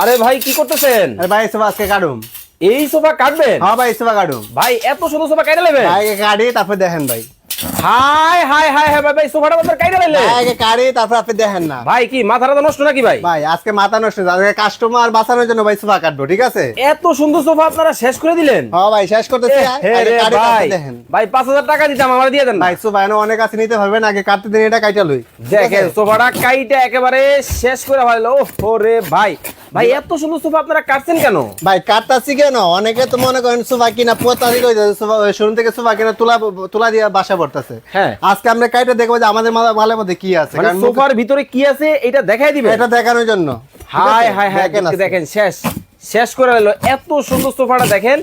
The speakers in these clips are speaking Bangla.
আরে ভাই কি করতেছেন? আরে ভাই সোফা আজকে কাটুম। এই সোফা কাটবেন? হ্যাঁ ভাই সোফা কাটুম। ভাই এত সুন্দর সোফা কেটে নেবেন? ভাই আগে কাটি তারপর দেখেন ভাই। হাই হাই হাই হাই ভাই ভাই সোফাটা আপনার কাইটা ভাই আগে কাটি তারপর আপনি দেখেন না। ভাই কি মাথাটা নষ্ট নাকি ভাই? ভাই আজকে মাথা নষ্ট আজকে কাস্টমার বাঁচানোর জন্য ভাই সোফা কাটবো ঠিক আছে? এত সুন্দর সোফা আপনারা শেষ করে দিলেন? হ্যাঁ ভাই শেষ করতেছি আগে রে কাটি দেখেন। ভাই পাঁচ হাজার টাকা দিতাম আমার দিয়ে দেন ভাই সোফা এনে অনেক আছে নিতে পারবেন আগে কাটতে দিন এটা কাইটা লই। দেখেন সোফাটা কাইটা একেবারে শেষ করে ভালো ও রে ভাই। ভাই এত সুন্দর সোফা আপনারা কাটছেন কেন? ভাই কাটতাছি কেন? অনেকে তো মনে করেন সোফা কিনা পোতারি কই সোফা শোরুম থেকে সোফা কিনা তুলা তুলা দিয়ে বাসা পড়তেছে হ্যাঁ। আজকে আমরা কাইটা দেখব যে আমাদের ভালো মধ্যে কি আছে মানে কারণ সোফার ভিতরে কি আছে এটা দেখাই দিবেন। এটা দেখানোর জন্য। হাই আছে? হাই হাই দেখেন দেখেন শেষ। শেষ করে নিল এত সুন্দর সোফাটা দেখেন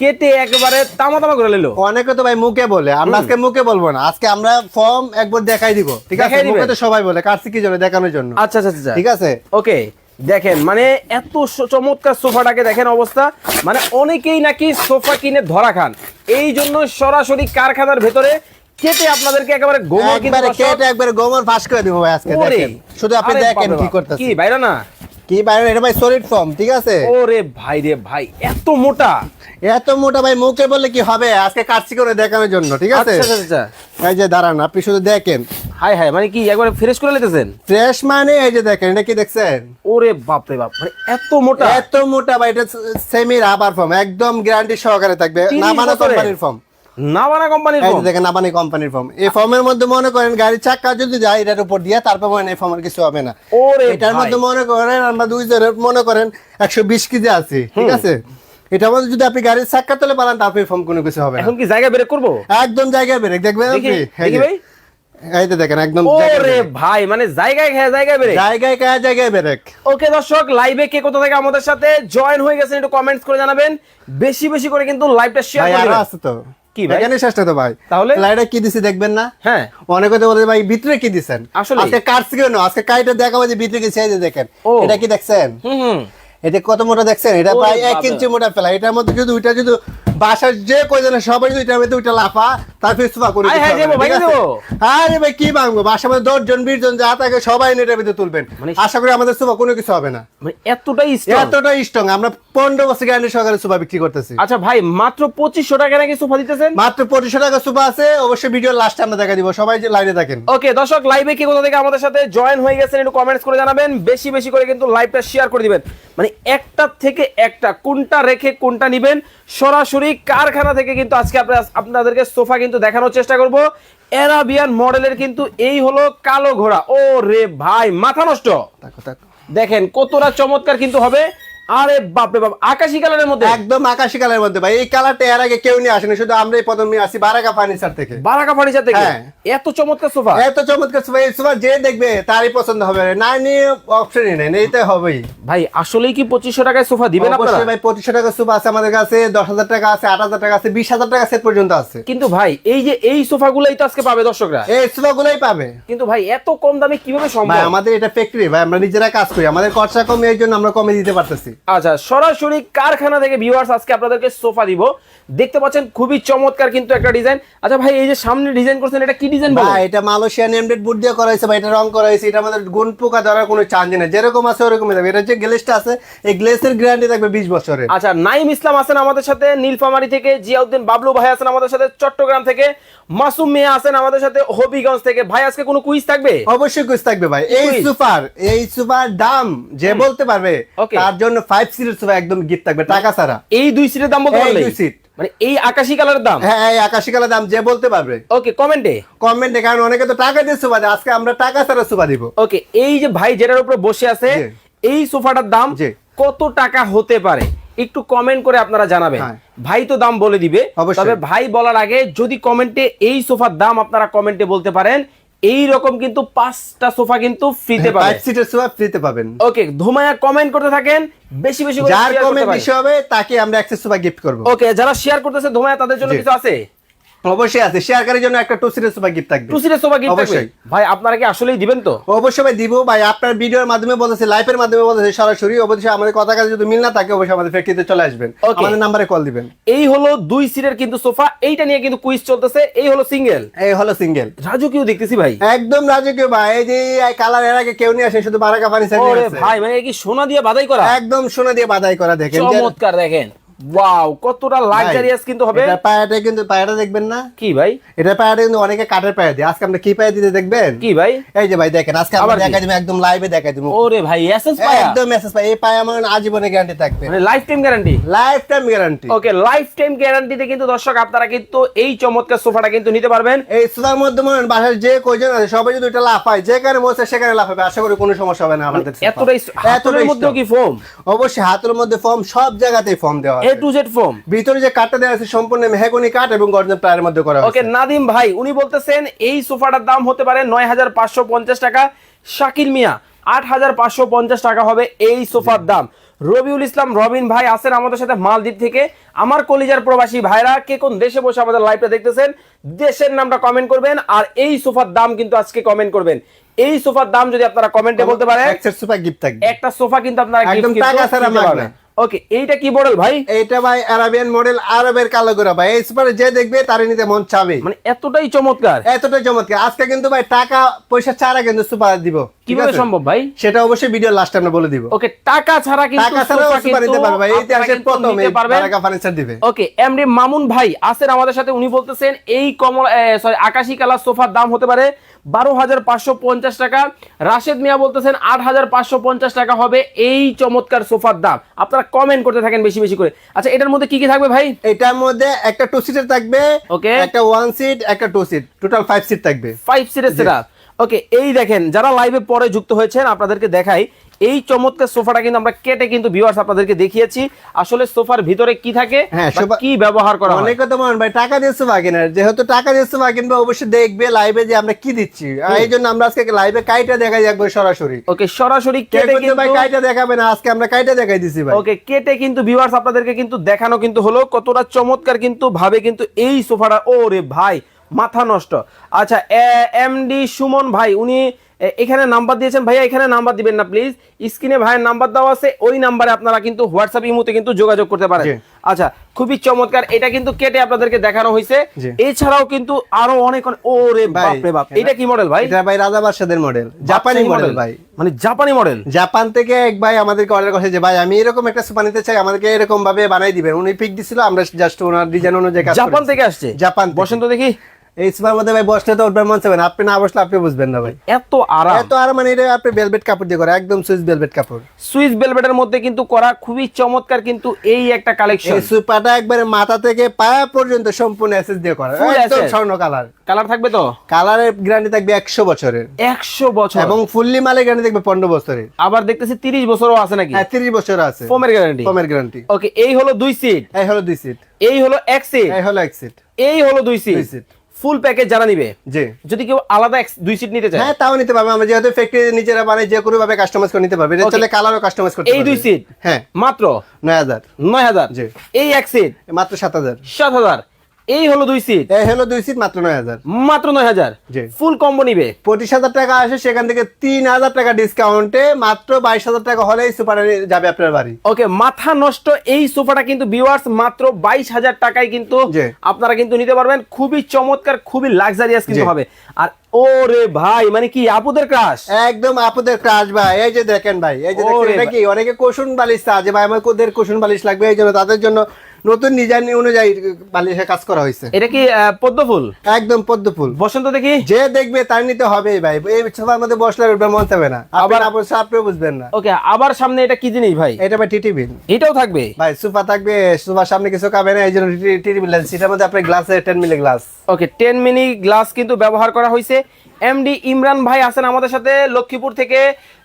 কেটে একেবারে তামা তামা করে নিল। অনেকে তো ভাই মুখে বলে আমরা আজকে মুখে বলব না আজকে আমরা ফর্ম একবার দেখাই দিব ঠিক আছে? মুখে তো সবাই বলে কাটছি কি জন্য দেখানোর জন্য। আচ্ছা আচ্ছা আচ্ছা। ঠিক আছে? ওকে দেখেন মানে এত চমৎকার সোফাটাকে দেখেন অবস্থা। মানে অনেকেই নাকি সোফা কিনে ধরা খান। এই জন্য সরাসরি কারখানার ভেতরে কেটে আপনাদেরকে একেবারে গোমর একবারে কেটে একবারে গোমর ফাঁস করে দিব ভাই আজকে দেখেন। শুধু আপনি দেখেন কি করতেছে। কি বাইরে না? কি বাইরে? এটা ভাই সলিড ফর্ম ঠিক আছে? ওরে ভাই রে ভাই এত মোটা। এত মোটা ভাই মুখে বললে কি হবে? আজকে কাটছি করে দেখানোর জন্য ঠিক আছে? আচ্ছা আচ্ছা আচ্ছা। এই যে দাঁড়ান আপনি শুধু দেখেন। হাই হাই মানে কি একবারে ফ্রেশ করে নিতেছেন? ফ্রেশ মানে এই যে দেখেন এটা কি দেখছেন? ওরে বাপ রে বাপ মানে এত মোটা। এত মোটা ভাই এটা সেমি রাবার ফর্ম একদম গ্যারান্টি সহকারে থাকবে। 30 নামানো বছরের? কোম্পানির ফর্ম নাবানা কোম্পানির যে দেখেন নাবানি কোম্পানির ফর্ম এই ফর্মের মধ্যে মনে করেন গাড়ির চাক্কা যদি যায় এটার উপর দিয়ে তারপর মনে এই ফর্মের কিছু হবে না। ওরে এটার মধ্যে মনে করেন আমরা মনে করেন একশো বিশ কেজি আছি ঠিক আছে? এটার মধ্যে যদি আপনি গাড়ির চাক্কা তলে পালান তারপর ফর্ম কোনো কিছু হবে এখন কি জায়গা করব? একদম বেরেক দেখবেন দেখি আপনি? ভাই। দেখেন একদম ওরে ভাই মানে জায়গায় খেয়ে জায়গায় বেরে জায়গায় কায়া জায়গায় বেরেক ওকে দর্শক লাইভে কে কোথা থেকে আমাদের সাথে জয়েন হয়ে গেছেন একটু কমেন্টস করে জানাবেন। বেশি বেশি করে কিন্তু লাইভটা শেয়ার করে আছে তো। কি ভাই? এখানে শেষটা তো ভাই। তাহলে? লাইটে কি দিছি দেখবেন না? হ্যাঁ। অনেকে তো বলে ভাই ভিতরে কি দিছেন? আসলে? আজকে কাটছি কেন? আজকে কাইটা দেখাবো যে ভিতরে কি সেই যে দেখেন। এটা কি দেখছেন? হুম হুম। এটা কত মোটা দেখছেন? এটা প্রায় এক ইঞ্চি মোটা ফেলা। এটার মধ্যে যদি ওইটা যদি বাসার যে কয়জনে সবাই যদি এটার মধ্যে ওইটা লাফা তার ফিস্তুফা করে হায়। আরে ভাই কি ভাঙবো? বাসার মধ্যে দশ জন বিশ জন যা থাকে সবাই এটার ভিতরে তুলবেন। মানে- আশা করি আমাদের সুপা কোনো কিছু হবে না। মানে এতটাই স্ট্রং আমরা পনেরো বছর গ্যারান্টি সহকারে সুপা বিক্রি করতেছি। আচ্ছা ভাই মাত্র পঁচিশশো টাকা নাকি সোফা দিতেছেন? মাত্র পঁচিশশো টাকা সুপা আছে। অবশ্যই ভিডিও লাস্টে আমরা দেখা দিব। সবাই যে লাইনে থাকেন। ওকে দর্শক লাইভে কে কোথা থেকে আমাদের সাথে জয়েন হয়ে গেছেন একটু কমেন্টস করে জানাবেন। বেশি বেশি করে কিন্তু লাইভটা শেয়ার করে দিবেন। মানে একটা থেকে একটা কোনটা রেখে কোনটা নিবেন? সরাসরি কারখানা থেকে কিন্তু আজকে আপনাদেরকে সোফা কিন্তু দেখানোর চেষ্টা করব। এরাবিয়ান মডেলের কিন্তু এই হলো কালো ঘোড়া। ও রে ভাই মাথা নষ্ট। দেখেন কতটা চমৎকার কিন্তু হবে। আরে বাপরে বাপ আকাশি কালারের মধ্যে? একদম আকাশি কালারের মধ্যে ভাই এই কালারটা এর আগে কেউ নিয়ে আসেনি শুধু আমরাই প্রথম নিয়ে আসি বারাকা ফার্নিচার থেকে। বারাকা ফার্নিচার থেকে? হ্যাঁ। এত চমৎকার সোফা। এত চমৎকার সুপার এই সুপার যে দেখবে তারই পছন্দ হবে। না নিয়ে অপশনই নেই এইতে হবেই। ভাই আসলেই কি পঁচিশশো টাকায় সোফা দিবেন আপনারা? ভাই পঁচিশশো টাকা সুপার আছে আমাদের কাছে দশ হাজার টাকা আছে আট হাজার টাকা আছে বিশ হাজার টাকা সেট পর্যন্ত আছে। কিন্তু ভাই এই যে এই সোফাগুলোই তো আজকে পাবে দর্শকরা। এই সুপার গুলোই পাবে। কিন্তু ভাই এত কম দামে কীভাবে সম্ভব? আমাদের এটা ফ্যাক্টরি ভাই আমরা নিজেরা কাজ করি। আমাদের খরচা কমে এই জন্য আমরা কমে দিতে পারতেছি। আচ্ছা সরাসরি কারখানা থেকে ভিউয়ার্স আজকে আপনাদেরকে সোফা দিব। দেখতে পাচ্ছেন খুবই চমৎকার কিন্তু একটা ডিজাইন আচ্ছা ভাই এই যে সামনে ডিজাইন করছেন এটা কি ডিজাইন ভাই এটা মালয়েশিয়ান এমডেড বুট দিয়ে করা হয়েছে ভাই এটা রং করা হয়েছে এটা আমাদের গুণ পোকা ধরার কোনো চান্স নেই। যেরকম আছে ওরকমই থাকবে। এটা যে গ্লেসটা আছে এই গ্লেসের গ্যারান্টি থাকবে বিশ বছরের। আচ্ছা নাইম ইসলাম আছেন আমাদের সাথে নীলফামারি থেকে জিয়াউদ্দিন বাবলু ভাই আছেন আমাদের সাথে চট্টগ্রাম থেকে মাসুম মিয়া আছেন আমাদের সাথে হবিগঞ্জ থেকে। ভাই আজকে কোনো কুইজ থাকবে? অবশ্যই কুইজ থাকবে ভাই। এই সুপার এই সুপার দাম যে বলতে পারবে. তার জন্য ফাইভ সিরিজ সুপার একদম গিফট থাকবে টাকা ছাড়া। এই দুই সিটের দাম বলতে পারলে? দুই seat। মানে এই আকাশি কালারের দাম? হ্যাঁ এই আকাশি কালা দাম যে বলতে পারবে। ওকে কমেন্টে কমেন্টে কারণ অনেকে তো টাকা দিয়ে সুপা আজকে আমরা টাকা ছাড়া দিব। ওকে এই যে ভাই যেটার উপরে বসে আছে এই সোফাটার দাম। কত টাকা হতে পারে? একটু কমেন্ট করে আপনারা জানাবেন। হ্যাঁ। ভাই তো দাম বলে দিবে। তবে ভাই বলার আগে যদি কমেন্টে এই সোফার দাম আপনারা কমেন্টে বলতে পারেন এই রকম কিন্তু পাঁচটা সোফা কিন্তু ফ্রিতে ফাইভ পাঁচ সিটের সোফা ফ্রিতে পাবেন। ওকে ধুমায়া কমেন্ট করতে থাকেন বেশি বেশি করে যার কমেন্ট বেশি হবে তাকে আমরা অ্যাক্সেস সোফা গিফট করব। ওকে যারা শেয়ার করতেছে ধুমায়া তাদের জন্য কিছু আছে? অবশ্যই আছে। শেয়ারকারীর জন্য একটা টু সোফা গিফট থাকবে। টু সোফা গিফট থাকবে। ভাই আপনারা কি আসলেই দিবেন তো? অবশ্যই ভাই দিব। ভাই আপনার ভিডিওর মাধ্যমে বলতেছে লাইভের মাধ্যমে বলতেছে সরাসরি। অবশ্যই আমাদের কথা কাছে যদি মিল না থাকে অবশ্যই আমাদের ফ্যাক্টরিতে চলে আসবেন। আমাদের নাম্বারে কল দিবেন। এই হলো দুই সিটের কিন্তু সোফা এইটা নিয়ে কিন্তু কুইজ চলতেছে। এই হলো সিঙ্গেল এই হলো সিঙ্গেল রাজকীয় দেখতেছি ভাই। একদম রাজকীয় ভাই। এই যে কালারের আগে কেউ নিয়ে আসে শুধু বারাকা ফার্নিচার নিয়ে আসে। ভাই মানে কি সোনা দিয়ে বাদাই করা? একদম সোনা দিয়ে বাধাই করা দেখেন। চমৎকার দেখেন। ওয়াও কতটা লাক্সারিয়াস কিন্তু হবে। এটা পায়াটা কিন্তু পায়াটা দেখবেন না। কি ভাই? এটা পায়াটা কিন্তু অনেকে কাঠের পায়া দিয়ে। আজকে আমরা কি পায়া দিতে দেখবেন? কি ভাই? এই যে ভাই দেখেন আজকে আমরা দেখাই দিব একদম লাইভে দেখাই দিব। ওরে ভাই এসএস পায়া। একদম মেসেজ পাই এই পায়া আমার আজীবনে গ্যারান্টি থাকবে। মানে lifetime guarantee lifetime guarantee okay lifetime গ্যারান্টিতে কিন্তু দর্শক আপনারা কিন্তু এই চমৎকার সোফাটা কিন্তু নিতে পারবেন। এই সুতার মধ্যে মনে বাসার যে কয়জন আছে সবাই যদি এটা লাফায় যেখানে বসে সেখানে লাফাবে। আশা করি কোনো সমস্যা হবে না আমাদের এতটাই হাতের এতটাই মধ্যেও কি ফোম অবশ্যই হাতের মধ্যে ফর্ম সব জায়গাতেই ফর্ম দেওয়া এ টু জেড ফোম ভিতরে যে কাঠটা দেওয়া আছে সম্পূর্ণ মেহগনি কাঠ এবং গর্জন মধ্যে করা ওকে নাদিম ভাই উনি বলতেছেন এই সোফাটার দাম হতে পারে নয় হাজার পাঁচশো পঞ্চাশ টাকা। শাকিল মিয়া আট হাজার পাঁচশো পঞ্চাশ টাকা হবে এই সোফার দাম। রবিউল ইসলাম রবিন ভাই আছেন আমাদের সাথে মালদ্বীপ থেকে। আমার কলিজার প্রবাসী ভাইরা কে কোন দেশে বসে আমাদের লাইভটা দেখতেছেন দেশের নামটা কমেন্ট করবেন আর এই সোফার দাম কিন্তু আজকে কমেন্ট করবেন। এই সোফার দাম যদি আপনারা কমেন্টে বলতে পারেন এক সেট গিফট থাকবে। একটা সোফা কিন্তু আপনারা টাকা ছাড়া। পারবেন। ওকে এইটা কি মডেল ভাই? এইটা ভাই আরাবিয়ান মডেল আরবের কালো গোরা ভাই। এই সুপারে যে দেখবে তারই নিতে মন চাবে। মানে এতটাই চমৎকার। এতটাই চমৎকার। আজকে কিন্তু ভাই টাকা পয়সা ছাড়া কিন্তু সুপার দিব। কীভাবে সম্ভব ভাই? সেটা অবশ্যই ভিডিও লাস্ট আমরা বলে দিব। ওকে টাকা ছাড়া কিন্তু টাকা সোফা সুপার নিতে পারবে ভাই। ইতিহাসের প্রথম এই বারাকা ফার্নিচার দিবে। ওকে এমডি মামুন ভাই আছেন আমাদের সাথে। উনি বলতেছেন এই কমল সরি আকাশি কালার সোফার দাম হতে পারে বারো হাজার পাঁচশো পঞ্চাশ টাকা। রাশেদ মিয়া বলতেছেন আট হাজার পাঁচশো পঞ্চাশ টাকা হবে এই চমৎকার সোফার দাম। আপনারা কমেন্ট করতে থাকেন বেশি বেশি করে। আচ্ছা এটার মধ্যে কি কি থাকবে ভাই? এটার মধ্যে একটা টু সিটের থাকবে ওকে। একটা ওয়ান সিট একটা two seat total five seat থাকবে। ফাইভ সিটের সেটা ওকে এই দেখেন যারা লাইভে পরে যুক্ত হয়েছেন আপনাদেরকে দেখাই এই চমৎকার সোফাটা কিন্তু আমরা কেটে কিন্তু ভিউয়ার্স আপনাদেরকে দেখিয়েছি। আসলে সোফার ভিতরে কি থাকে হ্যাঁ, কি ব্যবহার করা হয়? অনেকে তো মনে ভাই টাকা দিয়ে সোফা কেনার যেহেতু টাকা দিয়ে সোফা কিনবে অবশ্যই দেখবে লাইভে যে আমরা কি দিচ্ছি। এই জন্য আমরা আজকে লাইভে কাইটা দেখাই একবার সরাসরি। ওকে সরাসরি কেটে কিন্তু ভাই কাইটা দেখাবে না? আজকে আমরা কাইটা দেখাই দিছি ভাই। ওকে কেটে কিন্তু ভিউয়ার্স আপনাদেরকে কিন্তু দেখানো কিন্তু হলো। কতটা চমৎকার কিন্তু ভাবে কিন্তু এই সোফাটা। ওরে ভাই মাথা নষ্ট। আচ্ছা এমডি সুমন ভাই উনি এখানে নাম্বার দিয়েছেন। ভাইয়া এখানে নাম্বার দিবেন না প্লিজ স্ক্রিনে ভাইয়ের নাম্বার দেওয়া আছে ওই নাম্বারে আপনারা কিন্তু হোয়াটসঅ্যাপ ইমোতে কিন্তু যোগাযোগ করতে পারেন। আচ্ছা খুবই চমৎকার এটা কিন্তু কেটে আপনাদেরকে দেখানো হয়েছে। এছাড়াও কিন্তু আরও অনেক ও রে বাপ রে বাপ এটা কি মডেল ভাই? এটা ভাই রাজা বাদশাদের মডেল জাপানি মডেল ভাই। মানে জাপানি মডেল জাপান থেকে এক ভাই আমাদেরকে অর্ডার করেছে যে ভাই আমি এরকম একটা সোফা নিতে চাই আমাদেরকে এরকম ভাবে বানাই দিবেন। উনি পিক দিছিল আমরা জাস্ট ওনার ডিজাইন অনুযায়ী কাজ জাপান থেকে আসছে? জাপান। বসন্ত দেখি। এই সোফার মধ্যে ভাই বসলে তো উঠবে মন চাবে আপনি না বসলে আপনি বুঝবেন না ভাই। এত আরাম। এত আর মানে এটা আপনি বেলভেট কাপড় দিয়ে করা একদম সুইস বেলভেট কাপড়। সুইস বেলভেটের মধ্যে কিন্তু করা খুবই চমৎকার কিন্তু এই একটা কালেকশন এই সুপাটা একবারে মাথা থেকে পায়া পর্যন্ত সম্পূর্ণ এসএস দিয়ে করা একদম স্বর্ণ কালার কালার থাকবে তো? কালারের গ্যারান্টি থাকবে একশো বছরের। একশো বছর। এবং ফুললি মালের গ্যারান্টি থাকবে পনেরো বছরের। আবার দেখতেছি তিরিশ বছরও আছে নাকি? হ্যাঁ তিরিশ বছর আছে। ফোমের গ্যারান্টি কমের গ্যারান্টি ওকে এই হলো দুই সিট এই হলো দুই সিট এই হলো এক সিট এই হলো এক সিট এই হলো দুই সিট ফুল প্যাকেজ যারা নিবে জি। যদি কেউ আলাদা দুই সিট নিতে চায়। হ্যাঁ তাও নিতে পারবে। আমরা যেহেতু ফ্যাক্টরি নিজেরা বানাই যে কোনো ভাবে কাস্টমাইজ করে নিতে পারবে। এটা. চলে কালারও কাস্টমাইজ করতে এই দুই সিট হ্যাঁ। মাত্র? নয় হাজার। নয় হাজার। জি। এই এক সিট মাত্র সাত হাজার। সাত হাজার। এই হলো দুই সিট এই হলো দুই সিট মাত্র নয় হাজার। মাত্র নয় হাজার। ফুল কম্বো নিবে। পঁচিশ হাজার টাকা আসে সেখান থেকে তিন হাজার টাকা ডিসকাউন্টে মাত্র বাইশ হাজার টাকা যাবে আপনার বাড়ি। ওকে মাথা নষ্ট এই সোফাটা কিন্তু ভিউয়ার্স মাত্র বাইশ হাজার টাকায় কিন্তু আপনারা কিন্তু নিতে পারবেন। খুবই চমৎকার খুবই লাক্সারিয়াস কিন্তু হবে। আর ওরে ভাই মানে কি আপুদের ক্রাশ একদম আপুদের ক্রাশ ভাই। এই যে দেখেন ভাই এই যে দেখেন এটা কি? অনেকে কুশন বালিশ আছে ভাই আমার কোদের কুশন বালিশ লাগবে এই জন্য তাদের জন্য নতুন ডিজাইন অনুযায়ী বালিশের কাজ করা হয়েছে। এটা কি পদ্ম ফুল? একদম পদ্ম ফুল। বসন্ত দেখি। যে দেখবে তার নিতে হবেই ভাই। এই সোফার মধ্যে বসলে উঠবে মন চাবে না। আবার আপনার আপনিও বুঝবেন না। ওকে আবার সামনে এটা কি জিনিস ভাই? এটা ভাই টিটি বিল এটাও থাকবে? ভাই সোফা থাকবে সোফার সামনে কিছু খাবে না এই জন্য টিটি বিল সেটার মধ্যে আপনার গ্লাসে ten milli glass okay ten mini glass কিন্তু ব্যবহার করা হয়েছে। এমডি ইমরান ভাই আছেন আমাদের সাথে লক্ষ্মীপুর থেকে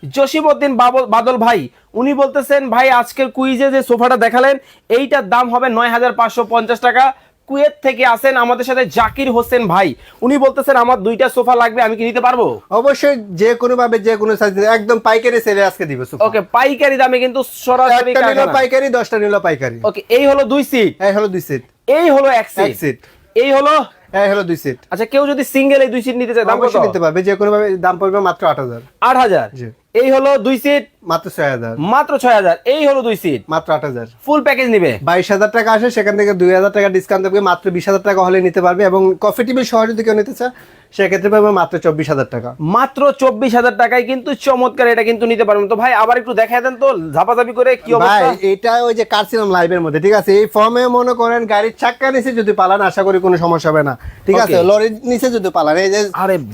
জসিমউদ্দিন বাবল- বাদল ভাই। উনি বলতেছেন ভাই আজকের কুইজে যে সোফাটা দেখালেন এইটার দাম হবে নয় হাজার পাঁচশো পঞ্চাশ টাকা। কুয়েত থেকে আসেন আমাদের সাথে জাকির হোসেন ভাই। উনি বলতেছেন আমার দুইটা সোফা লাগবে আমি কি নিতে পারব? অবশ্যই যে কোনো ভাবে যে কোনো সাইজ একদম পাইকারি সেলে আজকে দিব ওকে পাইকারি দামে কিন্তু সরাসরি একটা নিল পাইকারি দশটা নিল পাইকারি। ওকে এই হলো দুই সিট এই হলো দুই সিট এই হলো এক সিট এই হলো হ্যাঁ হলো দুই সিট আচ্ছা কেউ যদি সিঙ্গেল এই দুই সিট নিতে চায় দাম কত? নিতে পারবে যে কোনো ভাবে দাম পড়বে মাত্র আট হাজার। আট হাজার? জি। এই হলো দুই সিট মাত্র ছয় হাজার। মাত্র ছয় হাজার। এই হলো দুই সিট মাত্র আট হাজার। ফুল প্যাকেজ নিবে। বাইশ হাজার টাকা আসে সেখান থেকে দুই হাজার টাকা ডিসকাউন্ট দেবে মাত্র বিশ হাজার টাকা হলে নিতে পারবে এবং কফি টেবিল সহ যদি কেউ নিতে চায় সেক্ষেত্রে পাবে মাত্র চব্বিশ হাজার টাকা। মাত্র চব্বিশ হাজার টাকায় কিন্তু চমৎকার এটা কিন্তু নিতে পারবেন। তো ভাই আবার একটু দেখায় দেন তো ঝাপাঝাপি করে কি ভাই এটা ওই যে কারছিলাম লাইভের মধ্যে ঠিক আছে? এই ফর্মে মনে করেন গাড়ির চাক্কা নিচে যদি পালান আশা করি কোনো সমস্যা হবে না। ঠিক আছে. লরির নিচে যদি পালান এই যে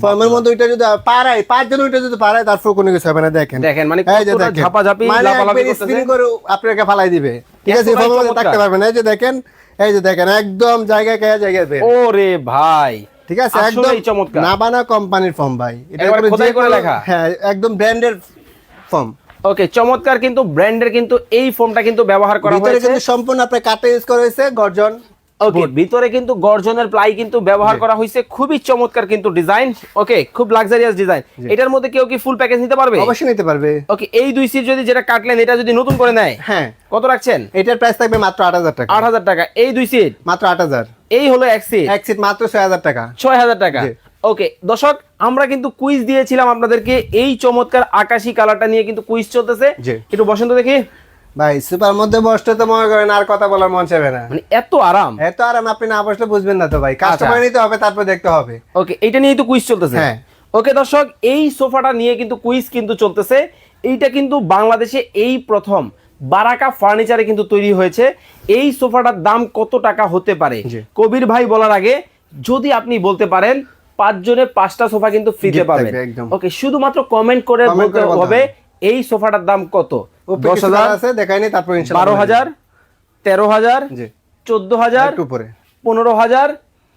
ফর্মের মধ্যে ওইটা যদি পারাই পাঁচজন ওইটা যদি পারায় তারপর কোনো কিছু হবে না। দেখেন। দেখেন, মানে। ঝাপাঝাপি, মানে spin করে আপনাকে ফালাই দিবে। ঠিক আছে। থাকতে পারবেন। এই যে দেখেন এই যে দেখেন একদম জায়গায় কে জায়গায়। ওরে ভাই। ঠিক আছে একদম চমৎকার। নাবানা কোম্পানির ফর্ম ভাই। খোদাই করে লেখা। হ্যাঁ একদম ব্র্যান্ডের ফর্ম। ওকে চমৎকার কিন্তু ব্র্যান্ডের কিন্তু এই ফোনটা কিন্তু ব্যবহার করা ভিতরে হয়েছে। কিন্তু সম্পূর্ণ আপনার কাটে ইউজ করা হয়েছে গর্জন। ওকে ভিতরে কিন্তু গর্জনের প্লাই কিন্তু ব্যবহার করা হয়েছে। খুবই চমৎকার কিন্তু ডিজাইন। ওকে খুব লাক্সারিয়াস ডিজাইন এটার মধ্যে কেউ কি ফুল প্যাকেজ নিতে পারবে? অবশ্যই নিতে পারবে। ওকে এই দুই সিট যদি যেটা কাটলেন এটা যদি নতুন করে নেয় হ্যাঁ। কত রাখছেন? এটার প্রাইস থাকবে মাত্র আট হাজার টাকা। আট হাজার টাকা। এই দুই সিট মাত্র আট হাজার। এই হলো এক সিট এক সিট মাত্র ছয় হাজার টাকা। ছয় হাজার টাকা। ওকে দর্শক আমরা কিন্তু কুইজ দিয়েছিলাম আপনাদেরকে। এই চমৎকার আকাশি কালারটা নিয়ে কিন্তু কুইজ চলতেছে। একটু বসন্ত দেখি। ভাই সুপার মধ্যে বসতে তো মনে করেন আর কথা বলার মন চাইবে না। মানে এত আরাম। এত আরাম আপনি না বসলে বুঝবেন না তো ভাই। কাস্টমার নিতে হবে তারপর দেখতে হবে। ওকে এইটা নিয়েই তো কুইজ চলতেছে। হ্যাঁ। ওকে দর্শক এই সোফাটা নিয়ে কিন্তু কুইজ কিন্তু চলতেছে। এইটা কিন্তু বাংলাদেশে এই প্রথম বারাকা ফার্নিচারে কিন্তু তৈরি হয়েছে। এই সোফাটার দাম কত টাকা হতে পারে? কবির ভাই বলার আগে যদি আপনি বলতে পারেন পাঁচজনে পাঁচটা সোফা কিন্তু ফ্রিতে পাবেন। ওকে শুধুমাত্র কমেন্ট করে বলতে হবে। এই সোফাটার দাম কত? দশ হাজার আছে? তারপর বারো হাজার তেরো হাজার চোদ্দ হাজার উপরে। পনেরো হাজার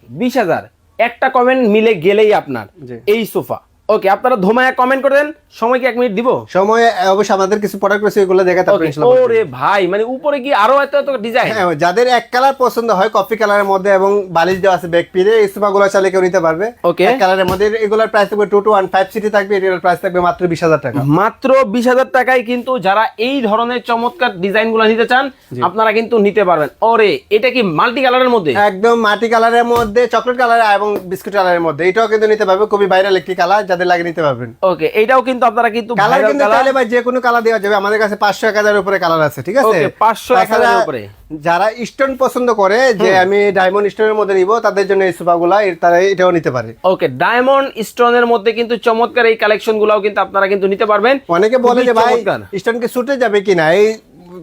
বিশ হাজার। একটা কমেন্ট মিলে গেলেই আপনার। এই সোফা। ওকে আপনারা ধোমায়া কমেন্ট করে দেন। সময় কি এক মিনিট দিব? সময় অবশ্যই আমাদের কিছু প্রোডাক্ট রয়েছে ওইগুলো দেখা তারপর ইনশাআল্লাহ। ওরে ভাই মানে উপরে কি আরও এত এত ডিজাইন হ্যাঁ যাদের এক কালার পছন্দ হয় কফি কালারের মধ্যে এবং বালিশ দেওয়া আছে ব্যাক পিরে এই সোফাগুলো চাইলে কেউ নিতে পারবে। Okay. এক কালারের মধ্যে এগুলোর প্রাইস থাকবে টু টু ওয়ান ফাইভ সিটি থাকবে এগুলোর প্রাইস থাকবে মাত্র বিশ হাজার টাকা। মাত্র বিশ হাজার টাকায় কিন্তু যারা এই ধরনের চমৎকার ডিজাইনগুলো নিতে চান আপনারা কিন্তু নিতে পারবেন। ওরে এটা কি মাল্টি কালারের মধ্যে? একদম মাটি কালারের মধ্যে চকলেট কালার এবং বিস্কুট কালারের মধ্যে এটাও কিন্তু নিতে পারবে খুবই ভাইরাল একটি কালার যাদের লাগে নিতে পারবেন। ওকে এটাও কিন্তু আপনারা কিন্তু কালার কিন্তু চাইলে ভাই যে কোনো কালার দেওয়া যাবে। আমাদের কাছে পাঁচশো এক হাজারের উপরে কালার আছে ঠিক আছে? Okay, 500 এক হাজারের তাছাড়া উপরে। যারা স্টোন পছন্দ করে যে আমি ডায়মন্ড স্টোনের মধ্যে নিব তাদের জন্য এই সোফাগুলা এর- তারা এটাও নিতে পারে। ওকে ডায়মন্ড স্টোনের মধ্যে কিন্তু চমৎকার এই কালেকশন গুলাও কিন্তু আপনারা কিন্তু নিতে পারবেন। অনেকে বলে যে ভাই স্টোন স্টোনকে ছুটে যাবে কিনা? এই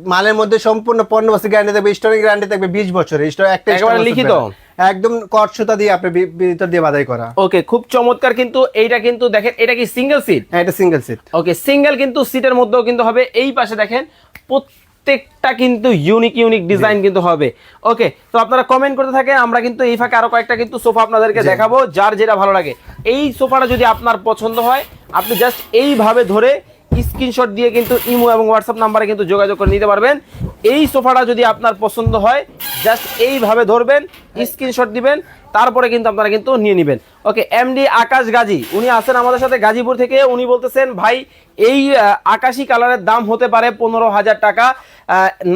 মালের মধ্যে সম্পূর্ণ পনেরো বছর গ্যারান্টি থাকবে স্টোনের গ্যারান্টি থাকবে বিশ বছর স্টোন একটা লিখিত? একদম কট সুতা দিয়ে আপনি ভিতর দিয়ে বাধাই করা। ওকে খুব চমৎকার কিন্তু এইটা কিন্তু দেখেন এটা কি সিঙ্গেল সিট হ্যাঁ এটা সিঙ্গেল সিট ওকে সিঙ্গেল কিন্তু সিটের মধ্যেও কিন্তু হবে এই পাশে দেখেন প্রত্যেকটা কিন্তু ইউনিক ইউনিক ডিজাইন কিন্তু হবে। ওকে তো আপনারা কমেন্ট করতে থাকেন আমরা কিন্তু এই ফাঁকে আরও কয়েকটা কিন্তু সোফা আপনাদেরকে দেখাবো যার যেটা ভালো লাগে। এই সোফাটা যদি আপনার পছন্দ হয় আপনি জাস্ট এইভাবে ধরে স্ক্রিনশট দিয়ে কিন্তু ইমো এবং হোয়াটসঅ্যাপ নাম্বারে কিন্তু যোগাযোগ করে নিতে পারবেন। এই সোফাটা যদি আপনার পছন্দ হয় জাস্ট এইভাবে ধরবেন স্ক্রিনশট দিবেন, তারপরে কিন্তু আপনারা কিন্তু নিয়ে নেবেন। ওকে এমডি আকাশ গাজী, উনি আছেন আমাদের সাথে গাজীপুর থেকে। উনি বলতেছেন, ভাই, এই আকাশি কালারের দাম হতে পারে পনেরো হাজার টাকা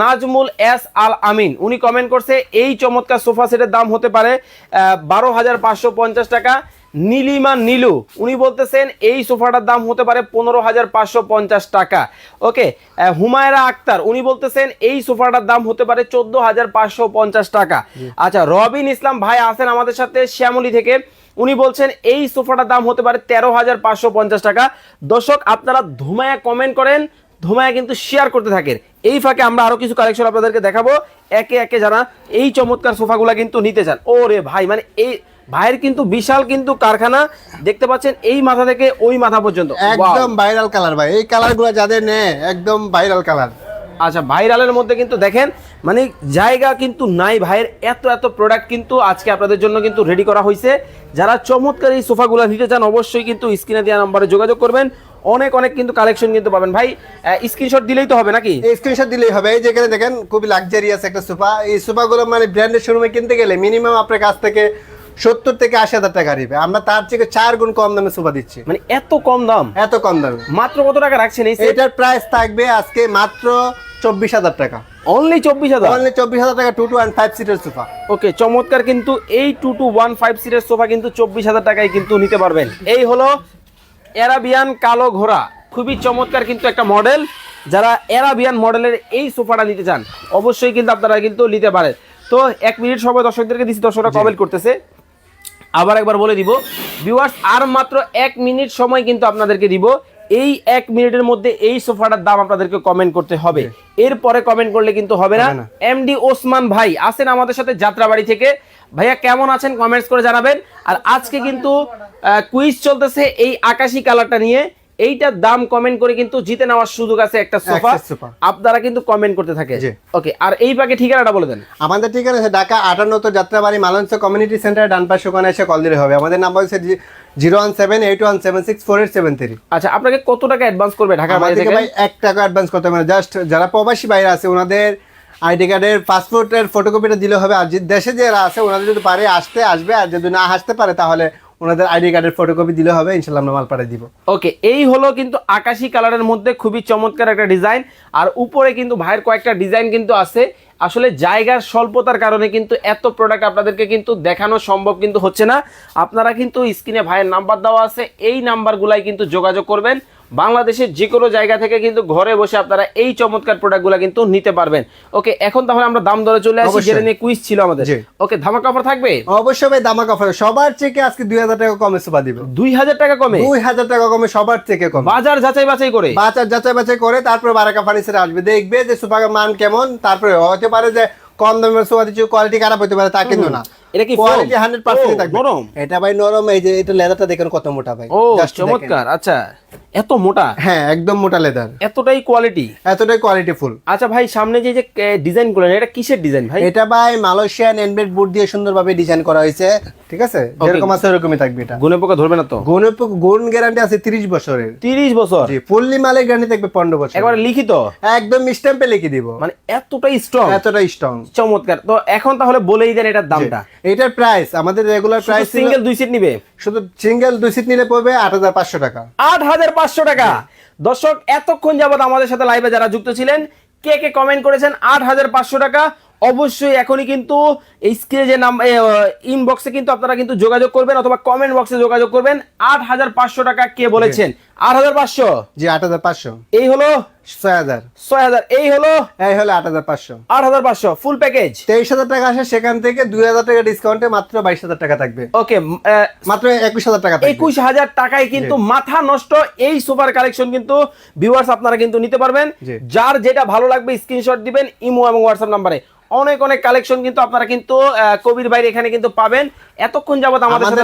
নাজমুল এস আল আমিন। উনি কমেন্ট করছে, এই চমৎকার সোফা সেটের দাম হতে পারে বারো হাজার পাঁচশো পঞ্চাশ টাকা নীলিমা নীলু উনি বলতেছেন এই সোফাটার দাম হতে পারে পনেরো হাজার পাঁচশো পঞ্চাশ টাকা। ওকে হুমায়রা আক্তার উনি বলতেছেন এই সোফাটার দাম হতে পারে চোদ্দ হাজার পাঁচশো পঞ্চাশ টাকা। আচ্ছা রবিন ইসলাম ভাই আছেন আমাদের সাথে শ্যামলী থেকে। উনি বলছেন এই সোফাটার দাম হতে পারে তেরো হাজার পাঁচশো পঞ্চাশ টাকা। দর্শক আপনারা ধুমায়া কমেন্ট করেন ধুমায়া কিন্তু শেয়ার করতে থাকেন। এই ফাঁকে আমরা আরও কিছু কালেকশন আপনাদেরকে দেখাবো। একে একে যারা এই চমৎকার সোফাগুলা কিন্তু নিতে চান। ও রে ভাই মানে এই ভাইয়ের কিন্তু বিশাল কিন্তু কারখানা। দেখতে পাচ্ছেন এই মাথা থেকে ওই মাথা পর্যন্ত। একদম ভাইরাল কালার ভাই। এই কালারগুলো যাদের নেয় একদম ভাইরাল কালার। আচ্ছা ভাইরালের মধ্যে কিন্তু দেখেন মানে জায়গা কিন্তু নাই ভাইয়ের। এত এত প্রোডাক্ট কিন্তু আজকে আপনাদের জন্য কিন্তু রেডি করা হয়েছে যারা চমৎকার এই সোফাগুলো নিতে চান অবশ্যই কিন্তু স্ক্রিনে দেওয়া নাম্বারে যোগাযোগ করবেন। অনেক অনেক কিন্তু কালেকশন কিন্তু পাবেন। ভাই স্ক্রিনশট দিলেই তো হবে নাকি? স্ক্রিনশট দিলেই হবে। এই যেখানে দেখেন খুবই লাক্সারিয়াস একটা সোফা। এই সোফাগুলো মানে ব্র্যান্ডের শোরুমে কিনতে গেলে মিনিমাম আপনার কাছ থেকে সত্তর থেকে আশি হাজার টাকা নিবে আমরা তার থেকে চার গুণ কম দামে সোফা দিচ্ছি। মানে এত কম দাম? এত কম দামে। মাত্র কত টাকা রাখছেন? এটার প্রাইস থাকবে আজকে মাত্র চব্বিশ হাজার টাকা। অনলি চব্বিশ হাজার? অনলি চব্বিশ হাজার টাকা টু টু অ্যান্ড ফাইভ সিটের সোফা ওকে চমৎকার কিন্তু এই টু টু ওয়ান ফাইভ সিটের সোফা কিন্তু চব্বিশ হাজার টাকায় কিন্তু নিতে পারবেন। এই হলো অ্যারাবিয়ান কালো ঘোড়া। খুবই চমৎকার কিন্তু একটা মডেল যারা অ্যারাবিয়ান মডেলের এই সোফাটা নিতে চান অবশ্যই কিন্তু আপনারা কিন্তু নিতে পারেন। তো এক মিনিট সময় দর্শকদেরকে দিচ্ছি দর্শকরা কমেন্ট করতেছে। আবার একবার বলে দিব। ভিউয়ার্স আর মাত্র এক মিনিট সময় কিন্তু আপনাদেরকে দিব। এই এক মিনিটের মধ্যে এই সোফাটার দাম আপনাদেরকে কমেন্ট করতে হবে। এরপরে কমেন্ট করলে কিন্তু হবে না। এমডি ওসমান ভাই আছেন আমাদের সাথে যাত্রাবাড়ি থেকে। ভাইয়া কেমন আছেন? কমেন্টস করে জানাবেন। আর আজকে কিন্তু কুইজ চলতেছে এই আকাশি কালারটা নিয়ে। এইটার দাম কমেন্ট করে কিন্তু জিতে নেওয়ার সুযোগ আছে একটা সোফা। আপনারা কিন্তু কমেন্ট করতে থাকে। ওকে আর এই পাকে ঠিকানাটা বলে দেন। আমাদের ঠিকানা আছে ঢাকা আটান্নত যাত্রাবাড়ি মালঞ্চ কমিউনিটি সেন্টার ডান পাশে ওখানে এসে কল দিলে হবে। আমাদের নাম্বার হচ্ছে zero one seven eight one seven six four eight seven three আচ্ছা আপনাকে কত টাকা অ্যাডভান্স করবে বাইরে থেকে? ভাই এক টাকা অ্যাডভান্স করতে হবে জাস্ট যারা প্রবাসী বাইরে আছে ওনাদের আইডি কার্ডের পাসপোর্টের ফটোকপিটা দিলে হবে। আর দেশে যারা আছে ওনাদের যদি পারে আসতে আসবে। আর যদি না আসতে পারে তাহলে ওনাদের আইডি কার্ডের ফটোকপি দিলে হবে, ইনশাল্লাহ আমরা মাল পাঠিয়ে দিব। ওকে এই হলো কিন্তু আকাশি কালারের মধ্যে খুবই চমৎকার একটা ডিজাইন আর উপরে কিন্তু ভাইয়ের কয়েকটা ডিজাইন কিন্তু আছে। আসলে জায়গার স্বল্পতার কারণে কিন্তু এত প্রোডাক্ট আপনাদেরকে কিন্তু দেখানো সম্ভব কিন্তু হচ্ছে না। আপনারা কিন্তু স্ক্রিনে ভাইয়ের নাম্বার দেওয়া আছে, এই নাম্বারগুলাই কিন্তু যোগাযোগ করবেন। বাংলাদেশের যে কোনো জায়গা থেকে কিন্তু ঘরে বসে আপনারা এই চমৎকার প্রোডাক্টগুলো কিন্তু নিতে পারবেন। ওকে এখন তাহলে আমরা দাম দরে চলে আসি যেটা নিয়ে কুইজ ছিল আমাদের। ওকে ধামাকা অফার থাকবে? অবশ্যই ভাই দামা কফার সবার থেকে আজকে দুই হাজার টাকা কমে সুপা দিবে। দুই হাজার টাকা কমে? দুই হাজার টাকা কমে সবার থেকে কমে। বাজার যাচাই বাছাই করে? বাজার যাচাই বাছাই করে তারপরে বারাকা ফার্নিচারে আসবে। দেখবে যে সোফার মান কেমন তারপরে হতে পারে যে কম দামের সোফা দিচ্ছি কোয়ালিটি খারাপ হতে পারে তা কিন্তু না। এটা কি কোয়ালিটি foam? হান্ড্রেড পার্সেন্ট ও, থাকবে। নরম? এটা ভাই নরম এই যে এটা লেদারটা দেখেন কত মোটা ভাই। ও চমৎকার। আচ্ছা এত মোটা? হ্যাঁ একদম মোটা লেদার এতটাই কোয়ালিটি এতটাই কোয়ালিটি ফুল আচ্ছা ভাই সামনে যে যে ডিজাইন করলেন এটা কিসের ডিজাইন ভাই? এটা ভাই মালয়েশিয়ান এনবেড বোর্ড দিয়ে সুন্দরভাবে ডিজাইন করা হয়েছে ঠিক আছে? যেরকম আছে ওরকমই থাকবে এটা। গুনে পোকা ধরবে না তো? গুণ গুণ গ্যারান্টি আছে 30 বছরের। তিরিশ বছর? জি ফুললি মালের গ্যারান্টি থাকবে 15 বছর একবার লিখিত? একদম স্ট্যাম্পে লিখে দিব। মানে এতটাই স্ট্রং এতটা স্ট্রং চমৎকার। তো এখন তাহলে বলেই দেন এটার দামটা। এটার প্রাইস আমাদের রেগুলার প্রাইস সিঙ্গেল দুই সিট নিবে? শুধু সিঙ্গেল দুই সিট নিলে পড়বে আট হাজার পাঁচশো টাকা। আট হাজার পাঁচশো টাকা। দর্শক এতক্ষণ যাবত আমাদের সাথে লাইভে যারা যুক্ত ছিলেন কে কে কমেন্ট করেছেন আট হাজার পাঁচশো টাকা। অবশ্যই এখনই কিন্তু এই স্ক্রিনে যে নাম ইনবক্সে কিন্তু আপনারা কিন্তু যোগাযোগ করবেন অথবা কমেন্ট বক্সে যোগাযোগ করবেন। আট হাজার পাঁচশো টাকা কে বলেছেন? আট হাজার পাঁচশো? জি আট হাজার পাঁচশো। এই হলো ছয় হাজার। ছয় হাজার এই হলো? এই হলো আট হাজার পাঁচশো। আট হাজার পাঁচশো ফুল প্যাকেজ তেইশ হাজার টাকা আসে সেখান থেকে দুই হাজার টাকা ডিসকাউন্টে মাত্র বাইশ হাজার টাকা থাকবে। ওকে মাত্র একুশ হাজার টাকা একুশ হাজার টাকায় কিন্তু মাথা নষ্ট এই সুপার কালেকশন কিন্তু ভিউয়ার্স আপনারা কিন্তু নিতে পারবেন। যার যেটা ভালো লাগবে স্ক্রিনশট দিবেন ইমো এবং হোয়াটসঅ্যাপ নাম্বারে অনেক অনেক কালেকশন কিন্তু আপনারা কিন্তু কবির বাইরে এখানে কিন্তু পাবেন। এতক্ষণ যাবত আমাদের সাথে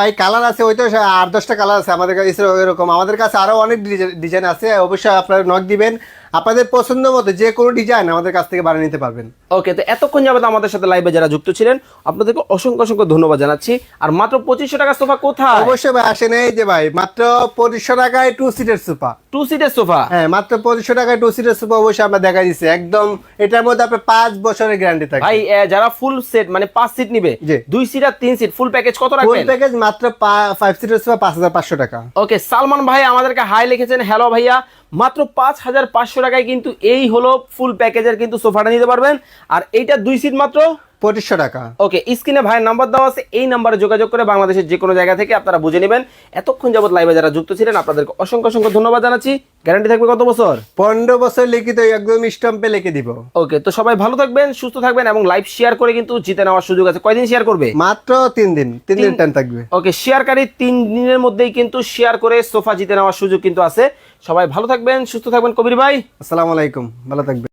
ভাই কালার আছে ওই তো আট দশটা কালার আছে। আমাদের কাছে এরকম আমাদের কাছে আরও অনেক ডিজাইন আছে। অবশ্যই আপনারা নক দিবেন। আপনাদের পছন্দ মতো যে কোনো ডিজাইন আমাদের কাছ থেকে বানিয়ে নিতে পারবেন। ওকে তো এতক্ষণ যাবত আমাদের সাথে লাইভে যারা যুক্ত ছিলেন আপনাদেরকে অসংখ্য অসংখ্য ধন্যবাদ জানাচ্ছি। আর মাত্র পঁচিশশো টাকা সোফা কোথায়? অবশ্যই ভাই আসেন এই যে ভাই মাত্র পঁচিশশো টাকায় টু সিটের সোফা। টু সিটের সোফা? হ্যাঁ মাত্র পঁচিশশো টাকায় টু সিটের সোফা অবশ্যই আমরা দেখা দিচ্ছি। একদম এটার মধ্যে আপনার পাঁচ বছরের গ্যারান্টি থাকে ভাই যারা ফুল সেট মানে পাঁচ সিট নিবে। দুই সিট আর তিন সিট ফুল প্যাকেজ কত রাখবেন? ফুল প্যাকেজ মাত্র ফাইভ সিটের সোফা পাঁচ হাজার পাঁচশো টাকা। ওকে সালমান ভাই আমাদেরকে হাই লিখেছেন হ্যালো ভাইয়া মাত্র পাঁচ হাজার পাঁচশো টাকায় কিন্তু এই হলো ফুল প্যাকেজের কিন্তু সোফাটা নিতে পারবেন। আর এইটা দুই সিট মাত্র। পঁচিশশো টাকা। ওকে স্ক্রিনে ভাইয়ের নাম্বার দেওয়া আছে এই নাম্বারে যোগাযোগ করে বাংলাদেশের যে কোনো জায়গা থেকে আপনারা বুঝে নেবেন এতক্ষণ যাবত লাইভে যারা যুক্ত ছিলেন আপনাদেরকে অসংখ্য অসংখ্য ধন্যবাদ জানাচ্ছি। গ্যারান্টি থাকবে কত বছর? পনেরো বছর লিখিত একদম স্টাম্পে লিখে দিব। ওকে তো সবাই ভালো থাকবেন সুস্থ থাকবেন এবং লাইভ শেয়ার করে কিন্তু জিতে নেওয়ার সুযোগ আছে। কয়দিন শেয়ার করবে? মাত্র তিন দিন তিন দিন টাইম থাকবে। ওকে শেয়ারকারী তিন দিনের মধ্যেই কিন্তু শেয়ার করে সোফা জিতে নেওয়ার সুযোগ কিন্তু আছে। সবাই ভালো থাকবেন সুস্থ থাকবেন। কবির ভাই। আসসালামু আলাইকুম ভালো থাকবে